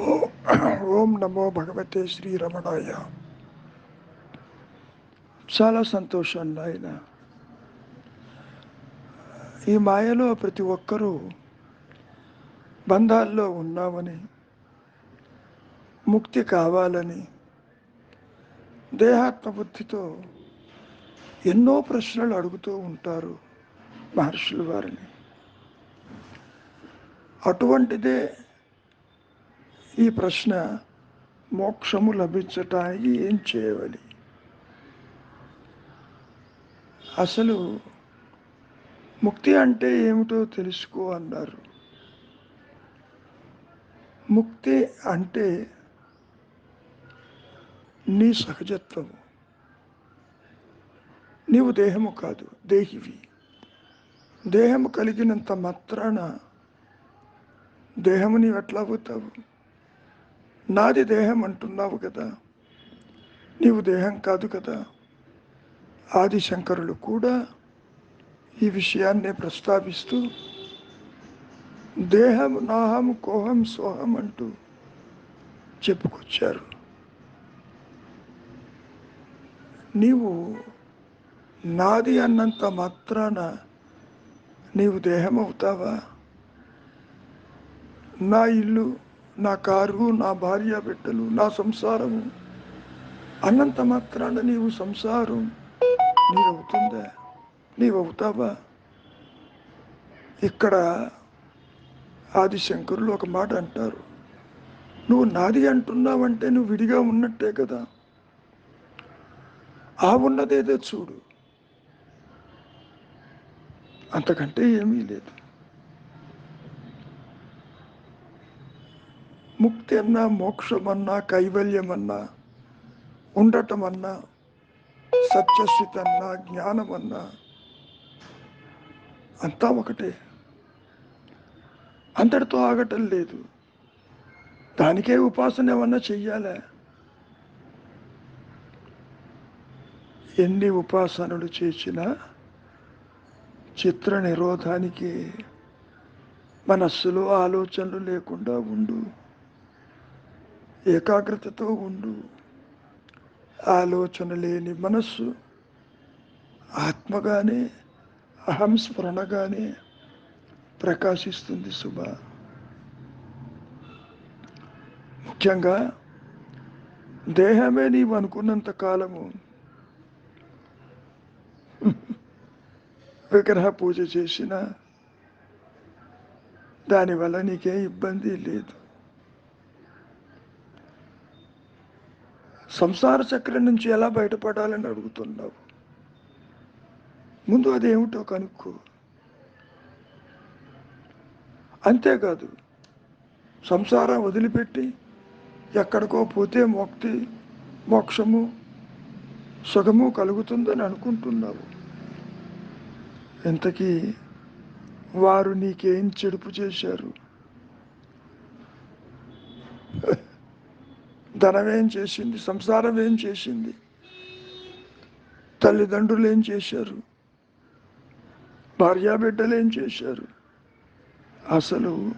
ఓం నమో భగవతే శ్రీరమణాయ చాలా సంతోషం నాయన. ఈ మాయలో ప్రతి ఒక్కరూ బంధాల్లో ఉన్నామని ముక్తి కావాలని దేహాత్మ బుద్ధితో ఎన్నో ప్రశ్నలు అడుగుతూ ఉంటారు మహర్షుల వారిని. అటువంటిదే ఈ ప్రశ్న మోక్షము లభించటానికి ఏం చేయవాలి అసలు ముక్తి అంటే ఏమిటో తెలుసుకో అన్నారు. ముక్తి అంటే నీ సహజత్వము. నీవు దేహము కాదు దేహివి. దేహము కలిగినంత మాత్రాన దేహము నీవు ఎట్లా అవుతావు? నాది దేహం అంటున్నావు కదా. నీవు దేహం కాదు కదా. ఆదిశంకరులు కూడా ఈ విషయాన్నే ప్రస్తావిస్తూ దేహం నాహం కోహం సోహం అంటూ చెప్పుకొచ్చారు. నీవు నాది అన్నంత మాత్రాన నీవు దేహం అవుతావా? నా ఇల్లు నా కారు నా భార్య బిడ్డలు నా సంసారము. అన్నంత మాత్రాన నీవు సంసారం. నీవవుతుందా? నీవవుతావా? ఇక్కడ ఆదిశంకరులు ఒక మాట అంటారు. నువ్వు నాది అంటున్నావంటే నువ్వు విడిగా ఉన్నట్టే కదా. ఆ ఉన్నదేదో చూడు. అంతకంటే ఏమీ లేదు. ముక్తి అన్నా మోక్షమన్నా కైవల్యమన్నా ఉండటమన్నా సత్యస్థితన్నా జ్ఞానమన్నా అంతా ఒకటే. అంతటితో ఆగటం లేదు. దానికే ఉపాసన ఏమన్నా చెయ్యాలా? ఎన్ని ఉపాసనలు చేసినా చిత్ర నిరోధానికి మనస్సులో ఆలోచనలు లేకుండా ఉండు. ఏకాగ్రతతో ఉండు. ఆలోచన లేని మనస్సు ఆత్మగానే అహం స్మరణగానే ప్రకాశిస్తుంది శుభ ముఖ్యంగా దేహమే నీవు అనుకున్నంత కాలము. విగ్రహ పూజ చేసిన దానివల్ల నీకే ఇబ్బంది లేదు. సంసార చక్రం నుంచి ఎలా బయటపడాలని అడుగుతున్నావు? ముందు అదేమిటో కనుక్కో. అంతేకాదు సంసారం వదిలిపెట్టి ఎక్కడికో పోతే మోక్తి మోక్షము సుఖము కలుగుతుందని అనుకుంటున్నావు. ఇంతకీ వారు నీకేం చెడుపు చేశారు? ధనం ఏం చేసింది? సంసారం ఏం చేసింది? తల్లిదండ్రులు ఏం చేశారు? భార్యాబిడ్డలు ఏం చేశారు? అసలు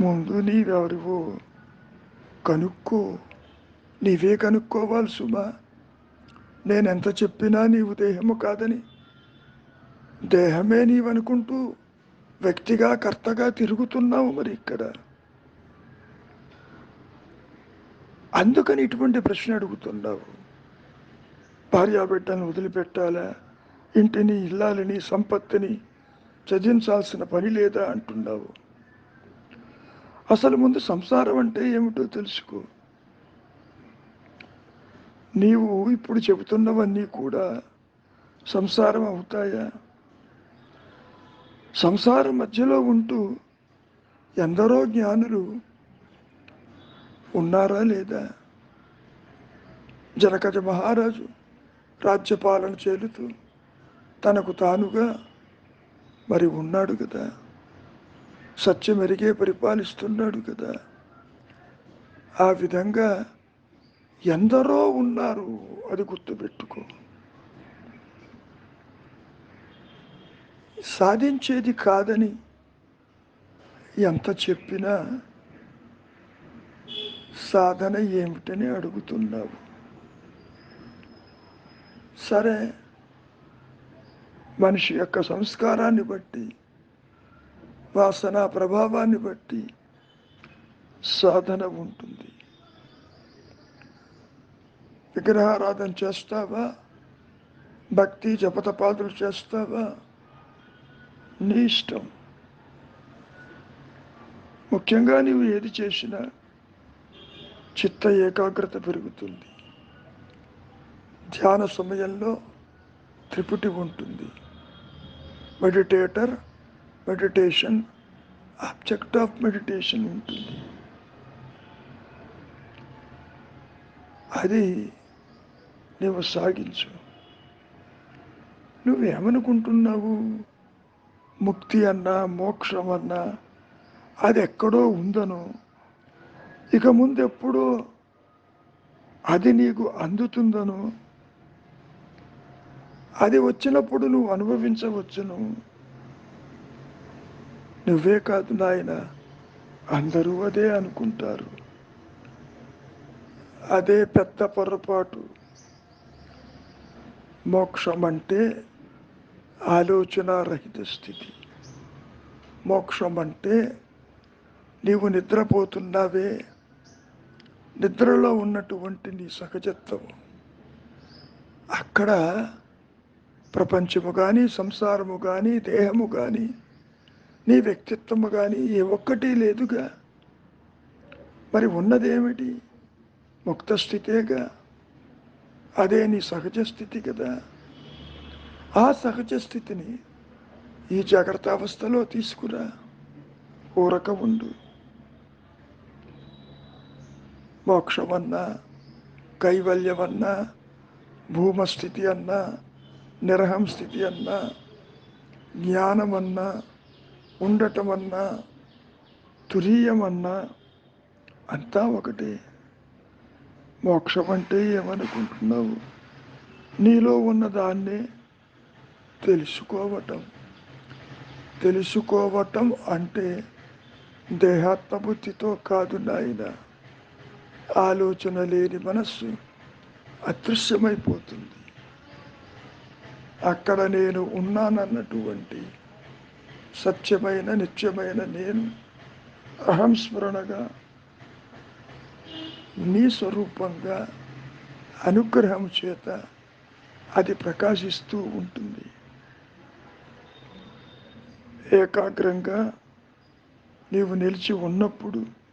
ముందు నీవెవరివో కనుక్కో. నీవే కనుక్కోవాలి సుమా. నేనెంత చెప్పినా నీవు దేహము కాదని. దేహమే నీవనుకుంటూ వ్యక్తిగా కర్తగా తిరుగుతున్నావు మరి ఇక్కడ. అందుకని ఇటువంటి ప్రశ్న అడుగుతున్నావు. భార్యాబిడ్డను వదిలిపెట్టాలా? ఇంటిని ఇల్లాలని సంపత్తిని చదివించాల్సిన పని లేదా అంటున్నావు. అసలు ముందు సంసారం అంటే ఏమిటో తెలుసుకో. నీవు ఇప్పుడు చెబుతున్నవన్నీ కూడా సంసారం అవుతాయా? సంసారం మధ్యలో ఉంటూ ఎందరో జ్ఞానులు ఉన్నారా లేదా? జనకజ మహారాజు రాజ్యపాలన చేలుతూ తనకు తానుగా మరి ఉన్నాడు కదా? సత్యం ఎరిగే పరిపాలిస్తున్నాడు కదా? ఆ విధంగా ఎందరో ఉన్నారు. అది గుర్తుపెట్టుకో. సాధించేది కాదని ఎంత చెప్పినా సాధన ఏమిటని అడుగుతున్నావు. సరే మనిషి యొక్క సంస్కారాన్ని బట్టి వాసన ప్రభావాన్ని బట్టి సాధన ఉంటుంది. విగ్రహారాధన చేస్తావా? భక్తి జపతపాదులు చేస్తావా? నీ ఇష్టం. ముఖ్యంగా నీవు ఏది చేసినా చిత్త ఏకాగ్రత పెరుగుతుంది. ధ్యాన సమయంలో త్రిపుటి ఉంటుంది. Meditator meditation object of meditation ఉంటుంది. అది నువ్వు సాగించు. నువ్వేమనుకుంటున్నావు? ముక్తి అన్నా మోక్షం అన్నా అది ఎక్కడో ఉందనో ఇక ముందు ఎప్పుడో అది నీకు అందుతుందను? అది వచ్చినప్పుడు నువ్వు అనుభవించవచ్చును. నువ్వే కాదు నాయన అందరూ అదే అనుకుంటారు. అదే పెద్ద పొరపాటు. మోక్షం అంటే ఆలోచనారహిత స్థితి. మోక్షం అంటే నీవు నిద్రపోతున్నావే నిద్రలో ఉన్నటువంటి నీ సహజత్వం. అక్కడ ప్రపంచము కానీ సంసారము కానీ దేహము కానీ నీ వ్యక్తిత్వము కానీ ఏ ఒక్కటి లేదుగా. మరి ఉన్నదేమిటి? ముక్త స్థితేగా. అదే నీ సహజ స్థితి కదా. ఆ సహజ స్థితిని ఈ జాగ్రత్త అవస్థలో తీసుకురా. ఊరక ఉండు. మోక్షమన్నా కైవల్యమన్నా భూమస్థితి అన్నా నిరహం స్థితి అన్నా జ్ఞానమన్నా ఉండటమన్నా తురీయమన్నా అంతా ఒకటే. మోక్షం అంటే ఏమనుకుంటున్నావు? నీలో ఉన్నదాన్నే తెలుసుకోవటం. తెలుసుకోవటం అంటే దేహాత్మబుద్ధితో కాదు నాయన. ఆలోచన లేని మనస్సు అదృశ్యమైపోతుంది. అక్కడ నేను ఉన్నానన్నటువంటి సత్యమైన నిత్యమైన నేను అహంస్మరణగా నీ స్వరూపంగా అనుగ్రహం చేత అది ప్రకాశిస్తూ ఉంటుంది. ఏకాగ్రంగా నీవు నిలిచి ఉన్నప్పుడు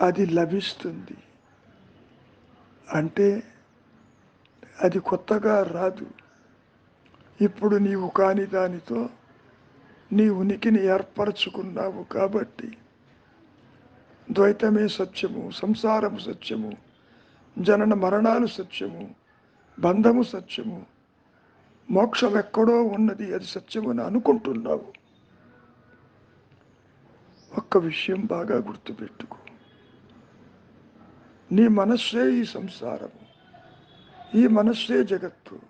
అది లభిస్తుంది. అంటే అది కొత్తగా రాదు. ఇప్పుడు నీవు కాని దానితో నీ ఉనికిని ఏర్పరచుకున్నావు కాబట్టి ద్వైతమే సత్యము సంసారము సత్యము జనన మరణాలు సత్యము బంధము సత్యము మోక్షం ఎక్కడో ఉన్నది అది సత్యమని అనుకుంటున్నావు. ఒక్క విషయం బాగా గుర్తుపెట్టుకో. నీ మనస్సే ఈ సంసారము. ఈ మనస్సే జగత్తు.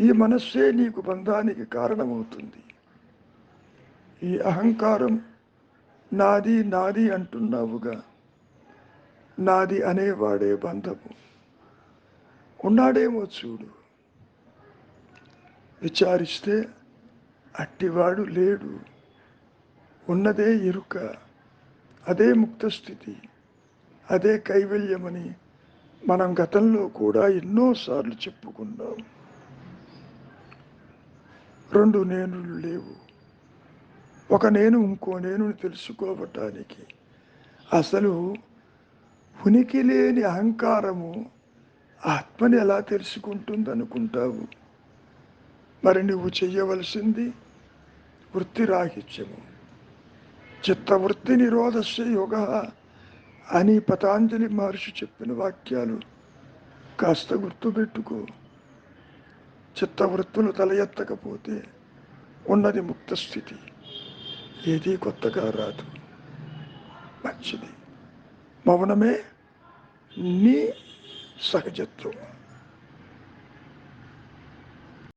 ఈ మనస్సే నీకు బంధానికి కారణమవుతుంది. ఈ అహంకారం నాది నాది అంటున్నావుగా. నాది అనేవాడే బంధము. ఉన్నాడేమో చూడు. విచారిస్తే అట్టివాడు లేడు. ఉన్నదే ఎరుక అదే ముక్త స్థితి. అదే కైవల్యమని మనం గతంలో కూడా ఎన్నోసార్లు చెప్పుకున్నాం. రెండు నేనులు లేవు. ఒక నేను ఇంకో నేనుని తెలుసుకోవటానికి అసలు ఉనికి లేని అహంకారము ఆత్మని ఎలా తెలుసుకుంటుంది అనుకుంటావు మరి నువ్వు చెయ్యవలసింది వృత్తి రాహిత్యము చిత్తవృత్తి నిరోధస్య యోగ అని పతాంజలి మహర్షి చెప్పిన వాక్యాలు కాస్త గుర్తుపెట్టుకో. చిత్తవృత్తులు తల ఎత్తకపోతే ఉన్నది ముక్త స్థితి. ఏదీ కొత్తగా రాదు. మంచిది. మౌనమే నీ సహజత్వం.